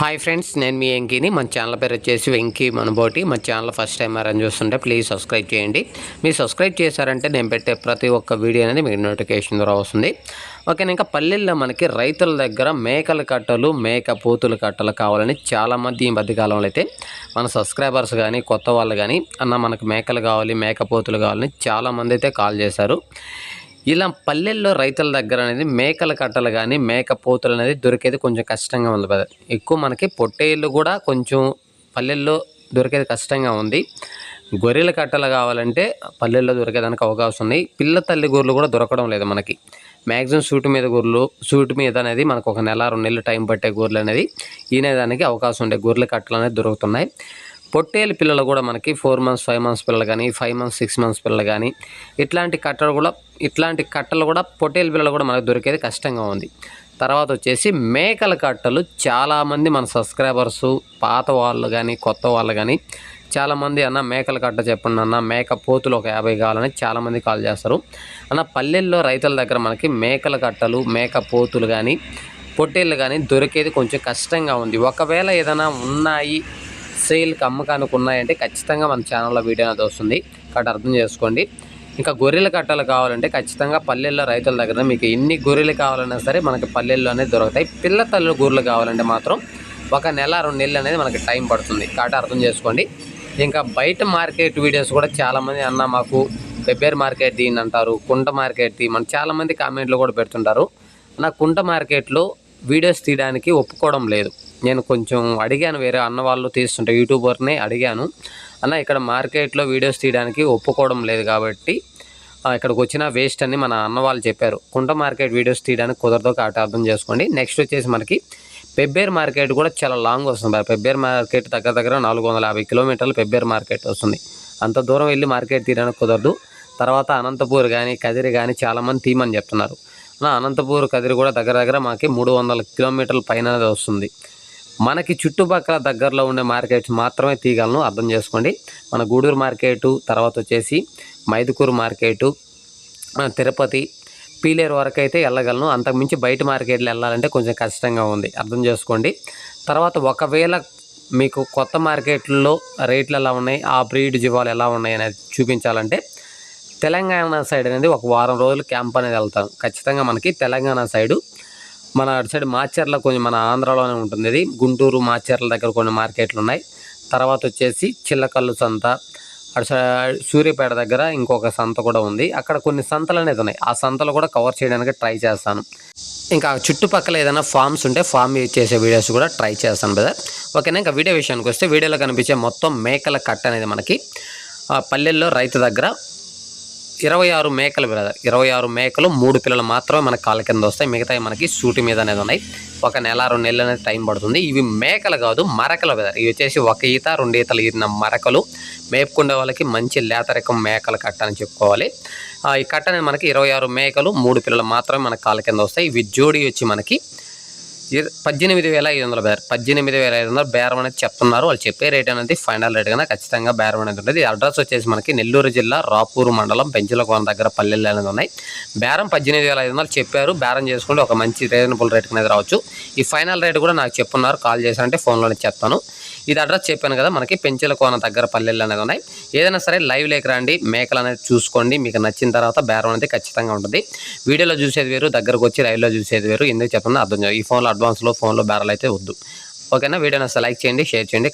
Hi friends నేను మీ వెంకీని. మన channel పేరు వచ్చేసి వెంకీ మనబోటి. మా ఛానల్ ఫస్ట్ టైం అరేంజ్ చూస్తుంటే ప్లీజ్ సబ్స్క్రైబ్ చేయండి. మీరు సబ్స్క్రైబ్ చేశారంటే నేను పెట్టే ప్రతి ఒక్క వీడియో అనేది మీకు నోటిఫికేషన్ ద్వారా వస్తుంది. ఓకే ఇంకా పల్లెల్లో మనకి రైతుల దగ్గర మేకల కట్టలు మేక పోతుల కట్టలు కావాలని చాలామంది ఈ మధ్యకాలంలో అయితే మన సబ్స్క్రైబర్స్ కానీ కొత్త వాళ్ళు కానీ అన్న మనకు మేకలు కావాలి మేక పూతులు కావాలని చాలామంది అయితే కాల్ చేశారు. ఇలా పల్లెల్లో రైతుల దగ్గర అనేది మేకల కట్టలు కానీ మేక పోతులు అనేది దొరికేది కొంచెం కష్టంగా ఉంది కదా ఎక్కువ మనకి పొట్టేళ్ళు కూడా కొంచెం పల్లెల్లో దొరికేది కష్టంగా ఉంది. గొర్రెల కట్టలు కావాలంటే పల్లెల్లో దొరికేదానికి అవకాశం ఉన్నాయి పిల్ల తల్లి గొర్రెలు కూడా దొరకడం లేదు మనకి. మ్యాక్సిమం సూటు మీద గొర్రెలు సూటు మీద అనేది మనకు ఒక నెల రెండు నెలలు టైం పట్టే గొర్రెలు అనేది ఈనేదానికి అవకాశం ఉండే గొర్రెల కట్టలు అనేది దొరుకుతున్నాయి. పొట్టేలు పిల్లలు కూడా మనకి ఫోర్ మంత్స్ ఫైవ్ మంత్స్ పిల్లలు కానీ ఫైవ్ మంత్స్ సిక్స్ మంత్స్ పిల్లలు కానీ ఇట్లాంటి కట్టలు కూడా ఇట్లాంటి కట్టలు కూడా పొట్టేలు పిల్లలు కూడా మనకు దొరికేది కష్టంగా ఉంది. తర్వాత వచ్చేసి మేకల కట్టలు చాలామంది మన సబ్స్క్రైబర్స్ పాత వాళ్ళు కానీ కొత్త వాళ్ళు కానీ చాలామంది అన్న మేకల కట్ట చెప్పండి అన్న మేక పోతులు ఒక యాభై కావాలని చాలామంది కాల్ చేస్తారు. అన్న పల్లెల్లో రైతుల దగ్గర మనకి మేకల కట్టలు మేక పోతులు కానీ పొట్టేళ్ళు కానీ దొరికేది కొంచెం కష్టంగా ఉంది. ఒకవేళ ఏదైనా ఉన్నాయి సేల్కి అమ్మకానికి ఉన్నాయంటే ఖచ్చితంగా మన ఛానల్లో వీడియో అనేది వస్తుంది. కాబట్టి అర్థం చేసుకోండి. ఇంకా గొర్రెల కట్టలు కావాలంటే ఖచ్చితంగా పల్లెల్లో రైతుల దగ్గర మీకు ఎన్ని గొర్రెలు కావాలన్నా సరే మనకి పల్లెల్లోనే దొరుకుతాయి. పిల్ల తల్లి గొర్రెలు కావాలంటే మాత్రం ఒక నెల రెండు నెలలు అనేది మనకి టైం పడుతుంది. కాబట్టి అర్థం చేసుకోండి. ఇంకా బయట మార్కెట్ వీడియోస్ కూడా చాలామంది అన్న మాకు వెబ్బేర్ మార్కెట్ దీని అంటారు కుంట మార్కెట్ ది మన చాలామంది కామెంట్లు కూడా పెడుతుంటారు. నా కుంట మార్కెట్లో వీడియోస్ తీయడానికి ఒప్పుకోవడం లేదు. నేను కొంచెం అడిగాను వేరే అన్న వాళ్ళు తీస్తుంటే యూట్యూబర్ని అడిగాను. అన్న ఇక్కడ మార్కెట్లో వీడియోస్ తీయడానికి ఒప్పుకోవడం లేదు కాబట్టి ఇక్కడికి వచ్చిన వేస్ట్ అని మన అన్న వాళ్ళు చెప్పారు. కుంట మార్కెట్ వీడియోస్ తీయడానికి కుదరదో కాబట్టి అర్థం చేసుకోండి. నెక్స్ట్ వచ్చేసి మనకి పెబ్బేర్ మార్కెట్ కూడా చాలా లాంగ్ వస్తుంది. మరి పెబ్బేర్ మార్కెట్ దగ్గర దగ్గర నాలుగు వందల యాభై కిలోమీటర్లు పెబ్బేర్ మార్కెట్ వస్తుంది. అంత దూరం వెళ్ళి మార్కెట్ తీయడానికి కుదరదు. తర్వాత అనంతపూర్ కానీ కదిరి కానీ చాలామంది తీయమని చెప్తున్నారు. అనంతపూర్ కదిరి కూడా దగ్గర దగ్గర మాకి మూడు వందల కిలోమీటర్ల పైన వస్తుంది. మనకి చుట్టుపక్కల దగ్గరలో ఉండే మార్కెట్స్ మాత్రమే తీయగలను అర్థం చేసుకోండి. మన గూడూరు మార్కెటు తర్వాత వచ్చేసి మైదుకూరు మార్కెటు తిరుపతి పీలేరు వరకు అయితే వెళ్ళగలను అంతకుమించి బయట మార్కెట్లు వెళ్ళాలంటే కొంచెం కష్టంగా ఉంది. అర్థం చేసుకోండి. తర్వాత ఒకవేళ మీకు కొత్త మార్కెట్లో రేట్లు ఎలా ఉన్నాయి ఆ బ్రీడ్ జీవాలు ఎలా ఉన్నాయి అనేది చూపించాలంటే తెలంగాణ సైడ్ అనేది ఒక వారం రోజులు క్యాంప్ అనేది వెళ్తాం ఖచ్చితంగా మనకి తెలంగాణ సైడు మన అటు సైడ్ మాచర్ల కొంచెం మన ఆంధ్రాలోనే ఉంటుంది. ఇది గుంటూరు మాచర్ల దగ్గర కొన్ని మార్కెట్లు ఉన్నాయి. తర్వాత వచ్చేసి చిల్లకల్లు సంత అటు సైడ్ దగ్గర ఇంకొక సంత కూడా ఉంది. అక్కడ కొన్ని సంతలు అనేది ఉన్నాయి. ఆ సంతలు కూడా కవర్ చేయడానికి ట్రై చేస్తాను. ఇంకా చుట్టుపక్కల ఏదైనా ఫామ్స్ ఉంటే ఫామ్ యూజ్ చేసే వీడియోస్ కూడా ట్రై చేస్తాను బ్రదర్. ఓకేనా? ఇంకా వీడియో విషయానికి వస్తే వీడియోలో కనిపించే మొత్తం మేకల కట్ట అనేది మనకి ఆ పల్లెల్లో రైతు దగ్గర ఇరవై ఆరు మేకలు బ్రదర్ ఇరవై ఆరు మేకలు మూడు పిల్లలు మాత్రమే మనకు కాళ్ళ కింద వస్తాయి. మిగతాయి మనకి సూటి మీద అనేది ఉన్నాయి. ఒక నెల రెండు నెలలు అనేది టైం పడుతుంది. ఇవి మేకలు కాదు మరకలు బ్రదర్ ఇవి వచ్చేసి ఒక ఈత రెండు ఈతలు ఈరిన మరకలు. మేపుకునే వాళ్ళకి మంచి లేత రకం మేకల కట్ట అని చెప్పుకోవాలి. ఆ, ఈ కట్ట అనేది మనకి ఇరవై ఆరు మేకలు మూడు పిల్లలు మాత్రమే మనకు కాళ్ళ కింద వస్తాయి. ఇవి జోడి వచ్చి మనకి పద్దెనిమిది వేల ఐదు వందల బేర్ పద్దెనిమిది వేల ఐదు వందల బేరం అనేది చెప్తున్నారు. వాళ్ళు చెప్పే రేట్ అనేది ఫైనల్ రేట్ కన్నా ఖచ్చితంగా బేరం అనేది ఉంటుంది. అడ్రస్ వచ్చేసి మనకి నెల్లూరు జిల్లా రాపూరు మండలం పెంచులకోన దగ్గర పల్లెలు అనేది ఉన్నాయి. బేరం పద్దెనిమిది వేల ఐదు వందలు చెప్పారు. బేరం చేసుకుంటే ఒక మంచి రీజనబుల్ రేట్ అనేది రావచ్చు. ఈ ఫైనల్ రేట్ కూడా నాకు చెప్పున్నారు కాల్ చేశారంటే ఫోన్లోనే చెప్తాను ఇది అడ్రస్ చెప్పాను కదా మనకి పెంచెల కోన దగ్గర పల్లెలు అనేది ఉన్నాయి. ఏదైనా సరే లైవ్ లేక రండి మేకలు అనేది చూసుకోండి మీకు నచ్చిన తర్వాత బేరం అనేది ఖచ్చితంగా ఉంటుంది. వీడియోలో చూసేది వేరు దగ్గరకు వచ్చి లైవ్లో చూసేది వేరు. ఎందుకు చెప్పండి అర్థం ఈ ఫోన్లో అడ్వాన్స్లో ఫోన్లో బేరాలు అయితే వద్దు. ఓకేనా? వీడియోని అసలు లైక్ చేయండి షేర్ చేయండి